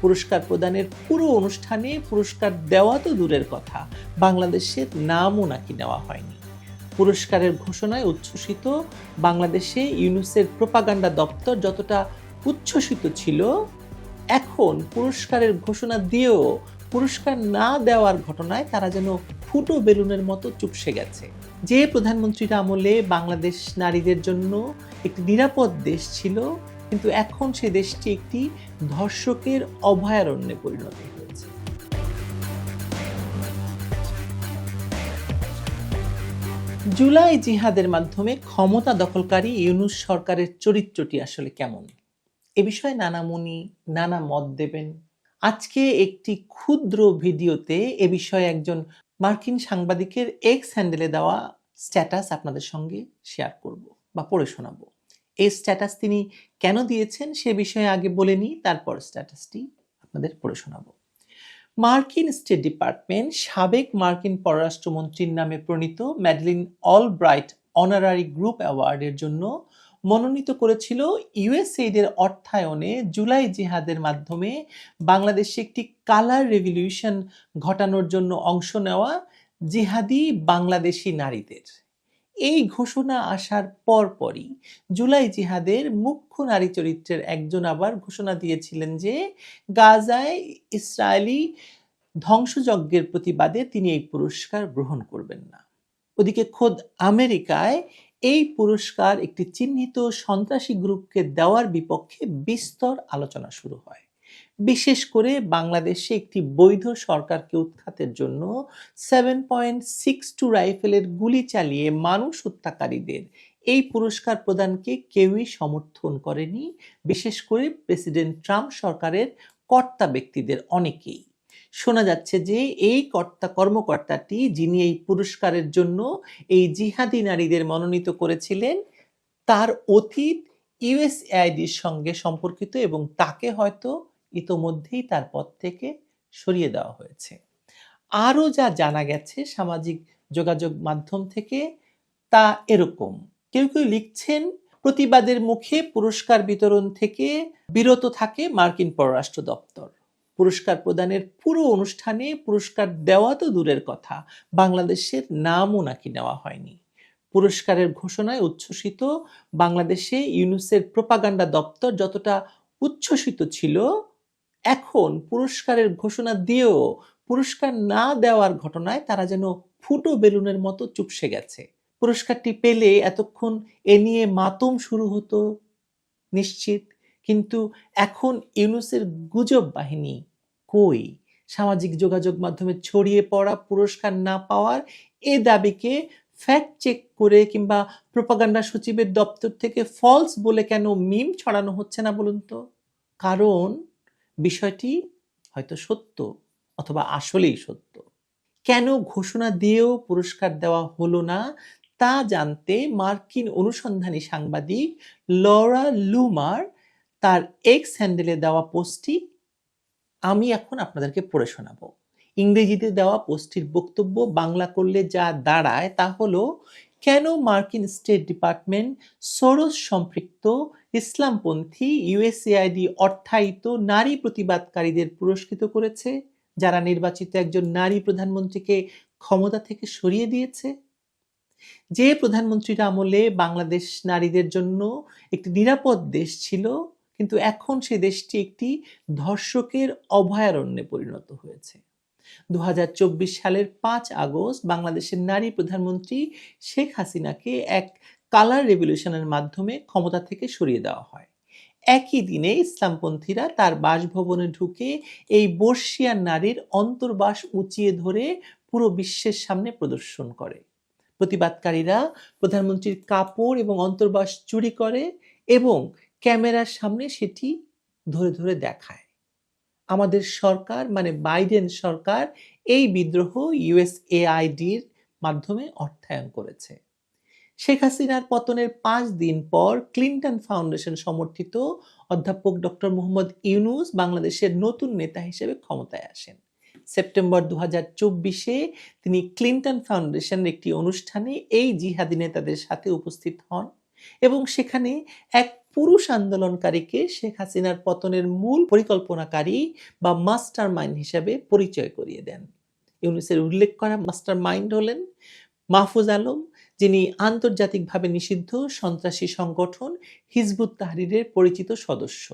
পুরস্কার প্রদানের পুরো অনুষ্ঠানে পুরস্কার দেওয়া তো দূরের কথা। বাংলাদেশের নামও নাকি নেওয়া হয়নি। পুরস্কারের ঘোষণায় উচ্ছ্বসিত বাংলাদেশে ইউনুসের প্রোপাগান্ডা দপ্তর যতটা উচ্ছ্বসিত ছিল, এখন পুরস্কারের ঘোষণা দিয়েও পুরস্কার না দেওয়ার ঘটনায় তারা যেন ফুটো বেলুনের মতো চুপসে গেছে। যে প্রধানমন্ত্রীর আমলে বাংলাদেশ নারীদের জন্য একটি নিরাপদ দেশ ছিল কিন্তু এখন সে দেশটি একটি ধর্ষকের অভয়ারণ্যে পরিণত হয়েছে। জুলাই জিহাদের মাধ্যমে ক্ষমতা দখলকারী ইউনুস সরকারের চরিত্রটি আসলে কেমন? এ বিষয়ে নানা মুনি নানা মত দেবেন। আজকে একটি ক্ষুদ্র ভিডিওতে এ বিষয়ে একজন মার্কিন সাংবাদিকের এক্স হ্যান্ডেলে দেওয়া স্ট্যাটাস আপনাদের সঙ্গে শেয়ার করব বা পড়ে শোনাবো। এই স্ট্যাটাস তিনি কেন দিয়েছেন সে বিষয়ে আগে বলে নিই, তারপর স্ট্যাটাসটি আপনাদের পড়ে শোনাবো। মার্কিন স্টেট ডিপার্টমেন্ট সাবেক মার্কিন পররাষ্ট্রমন্ত্রীর নামে প্রণীত Madeleine Albright honorary group অ্যাওয়ার্ডের জন্য মনোনীত করেছিল ইউএসএইডের অর্থায়নে জুলাই জিহাদের মাধ্যমে বাংলাদেশে একটি কালার রেভলিউশন ঘটানোর জন্য অংশ নেওয়া জিহাদি বাংলাদেশি নারীদের। এই ঘোষণা আসার পরপরই জুলাই জিহাদের মুখ্য নারী চরিত্রের একজন আবার ঘোষণা দিয়েছিলেন যে গাজায় ইসরায়েলি ধ্বংসযজ্ঞের প্রতিবাদে তিনি এই পুরস্কার গ্রহণ করবেন না। ওদিকে খোদ আমেরিকায় এই পুরস্কার একটি চিহ্নিত সন্ত্রাসী গ্রুপকে দেওয়ার বিপক্ষে বিস্তর আলোচনা শুরু হয়। বিশেষ করে বাংলাদেশে একটি বৈধ সরকারকে উৎখাতের জন্য সেভেন পয়েন্ট সিক্স টু রাইফেলের গুলি চালিয়ে মানুষ হত্যাকারীদের এই পুরস্কার প্রদানকে কেউই সমর্থন করেনি, বিশেষ করে প্রেসিডেন্ট ট্রাম্প সরকারের কর্তা ব্যক্তিদের অনেকেই। শোনা যাচ্ছে যে এই কর্তা কর্মকর্তাটি যিনি এই পুরস্কারের জন্য এই জিহাদি নারীদের মনোনীত করেছিলেন, তার অতীত ইউএসএআইডির সঙ্গে সম্পর্কিত এবং তাকে হয়তো ইতোমধ্যেই তার পদ থেকে সরিয়ে দেওয়া হয়েছে। আরও যা জানা গেছে সামাজিক যোগাযোগ মাধ্যম থেকে তা এরকম। কেউ কেউ লিখছেন, প্রতিবাদের মুখে পুরস্কার বিতরণ থেকে বিরত থাকে মার্কিন পররাষ্ট্র দপ্তর। পুরস্কার প্রদানের পুরো অনুষ্ঠানে পুরস্কার দেওয়া তো দূরের কথা, বাংলাদেশের নামও নাকি নেওয়া হয়নি। পুরস্কারের ঘোষণায় উচ্ছ্বসিত বাংলাদেশে ইউনুসের প্রোপাগান্ডা দপ্তর যতটা উচ্ছ্বসিত ছিল এখন পুরস্কারের ঘোষণা দিয়েও পুরস্কার না দেওয়ার ঘটনায় তারা যেন ফুটো বেলুনের মতো চুপসে গেছে। পুরস্কারটি পেলে এতক্ষণ এ নিয়ে মাতম শুরু হতো, নিশ্চিত। কিন্তু এখন ইউনুসের গুজব বাহিনী কই? সামাজিক যোগাযোগ মাধ্যমে ছড়িয়ে পড়া পুরস্কার না পাওয়ার এ দাবিকে ফ্যাক্ট চেক করে কিংবা প্রপাগান্ডা সচিবের দপ্তর থেকে ফলস বলে কেন মিম ছড়ানো হচ্ছে না বলুন তো? কারণ বিষয়টি হয়তো সত্য অথবা আসলেই সত্য। কেন ঘোষণা দিয়েও পুরস্কার দেওয়া হলো না তা জানতে মার্কিন অনুসন্ধানী সাংবাদিক লরা লুমার তার এক্স হ্যান্ডেলে দেওয়া পোস্টটি আমি এখন আপনাদেরকে পড়ে শোনাবো। ইংরেজিতে দেওয়া পোস্টটির বক্তব্য বাংলা করলে যা দাঁড়ায় তা হলো কেন মার্কিন স্টেট ডিপার্টমেন্ট সরস সম্পৃক্ত ইসলামপন্থী ইউএসএআইডি অর্থায়িত নারী প্রতিবাদকারীদের পুরস্কৃত করেছে, যারা নির্বাচিত একজন নারী প্রধানমন্ত্রীকে ক্ষমতা থেকে সরিয়ে দিয়েছে? যে প্রধানমন্ত্রীর আমলে বাংলাদেশ নারীদের জন্য একটি নিরাপদ দেশ ছিল, কিন্তু এখন সে দেশটি একটি ধর্ষকের অভয়ারণ্যে পরিণত হয়েছে। দু হাজার চব্বিশ সালের পাঁচ আগস্ট বাংলাদেশের নারী প্রধানমন্ত্রী শেখ হাসিনাকে এক কালার রেভলিউশনের মাধ্যমে ক্ষমতা থেকে সরিয়ে দেওয়া হয়। একই দিনে ইসলামপন্থীরা তার বাসভবনে ঢুকে এই বর্ষিয়ান নারীর অন্তর্বাস উঁচিয়ে ধরে পুরো বিশ্বের সামনে প্রদর্শন করে। প্রতিবাদকারীরা প্রধানমন্ত্রীর কাপড় এবং অন্তর্বাস চুরি করে এবং ক্যামেরার সামনে সেটি ধরে ধরে দেখায়। আমাদের সরকার মানে বাইডেন সরকার এই বিদ্রোহ ইউএসএআইডির মাধ্যমে অর্থায়ন করেছে। শেখ হাসিনার পতনের পাঁচ দিন পর ক্লিন্টন ফাউন্ডেশন সমর্থিত অধ্যাপক ডক্টর মোহাম্মদ ইউনুস বাংলাদেশের নতুন নেতা হিসেবে ক্ষমতায় আসেন। সেপ্টেম্বর দু হাজার চব্বিশে তিনি ক্লিন্টন ফাউন্ডেশনের একটি অনুষ্ঠানে এই জিহাদি নেতাদের সাথে উপস্থিত হন। এবং সেখানে এক পুরুষ আন্দোলনকারীকে শেখ হাসিনার পতনের মূল পরিকল্পনাকারী বা মাস্টার মাইন্ড হিসাবে পরিচয় করিয়ে দেন। ইউনুসের উল্লেখ করা মাস্টার মাইন্ড হলেন মাহফুজ আলম, যিনি আন্তর্জাতিকভাবে নিষিদ্ধ সন্ত্রাসী সংগঠন হিজবুত তাহরিরের পরিচিত সদস্য।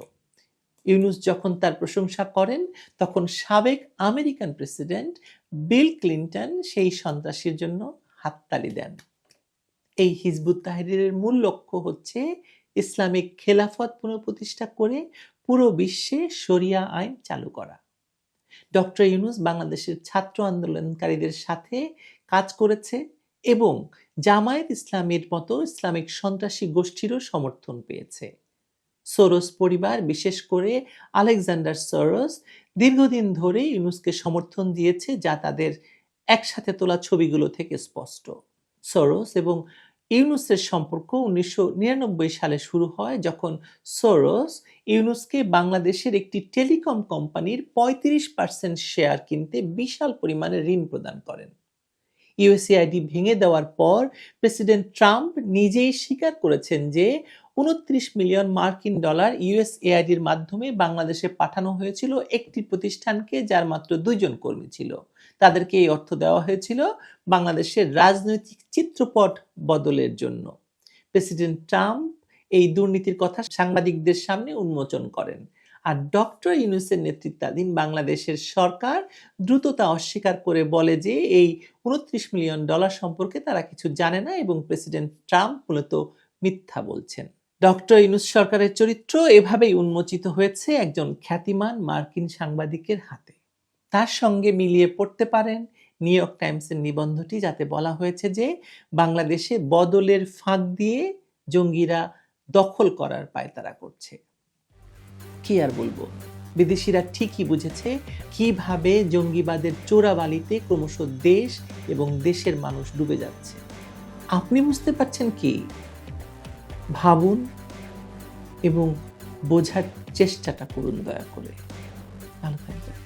ইউনুস যখন তার প্রশংসা করেন, তখন সাবেক আমেরিকান প্রেসিডেন্ট বিল ক্লিন্টন সেই সন্ত্রাসীর জন্য হাততালি দেন। এই হিজবুত তাহরিরের মূল লক্ষ্য হচ্ছে ইসলামিক খেলাফত পুনঃপ্রতিষ্ঠা করে পুরো বিশ্বে শরিয়া আইন চালু করা। ডক্টর ইউনুস বাংলাদেশের ছাত্র আন্দোলনকারীদের সাথে কাজ করেছে এবং জামায়াত ইসলামের মতো ইসলামিক সন্ত্রাসী গোষ্ঠীরও সমর্থন পেয়েছে। সোরস পরিবার, বিশেষ করে আলেকজান্ডার সোরস, দীর্ঘদিন ধরে ইউনুসকে সমর্থন দিয়েছে যা তাদের একসাথে তোলা ছবিগুলো থেকে স্পষ্ট। সোরস এবং ইউনুসের সম্পর্ক উনিশশো নিরানব্বই সালে শুরু হয় যখন সরোস ইউনুসকে বাংলাদেশের একটি টেলিকম কোম্পানির পঁয়ত্রিশ পার্সেন্ট শেয়ার কিনতে বিশাল পরিমাণে ঋণ প্রদান করেন। ইউএসএআইডি ভেঙে দেওয়ার পর প্রেসিডেন্ট ট্রাম্প নিজেই স্বীকার করেছেন যে উনত্রিশ মিলিয়ন মার্কিন ডলার ইউএসএআইডির মাধ্যমে বাংলাদেশে পাঠানো হয়েছিল একটি প্রতিষ্ঠানকে, যার মাত্র দুইজন কর্মী ছিল। তাদেরকে এই অর্থ দেওয়া হয়েছিল বাংলাদেশের রাজনৈতিক চিত্রপট বদলের জন্য। প্রেসিডেন্ট ট্রাম্প এই দুর্নীতির কথা সাংবাদিকদের সামনে উন্মোচন করেন আর ডক্টর ইউনুসের নেতৃত্বাধীন বাংলাদেশের সরকার দ্রুততা অস্বীকার করে বলে যে এই উনত্রিশ মিলিয়ন ডলার সম্পর্কে তারা কিছু জানে না এবং প্রেসিডেন্ট ট্রাম্প মূলত মিথ্যা বলছেন। ডক্টর ইনুস সরকারের চরিত্র এভাবেই উন্মোচিত হয়েছে একজন খ্যাতিমান মার্কিন সাংবাদিকের হাতে। তার সঙ্গে মিলিয়ে পড়তে পারেন নিউ ইয়র্ক টাইমসের নিবন্ধটি যাতে বলা হয়েছে যে বাংলাদেশে বদলের ফাঁক দিয়ে জঙ্গিরা দখল করার পায়তারা করছে। কি আর বলব? বিদেশিরা ঠিকই বুঝেছে কীভাবে জঙ্গিবাদের চোরাবালিতে ক্রমশ দেশ এবং দেশের মানুষ ডুবে যাচ্ছে। আপনি বুঝতে পারছেন কি? ভাবুন এবং বোঝার চেষ্টাটা করুন দয়া করে। ভালো থাকবেন।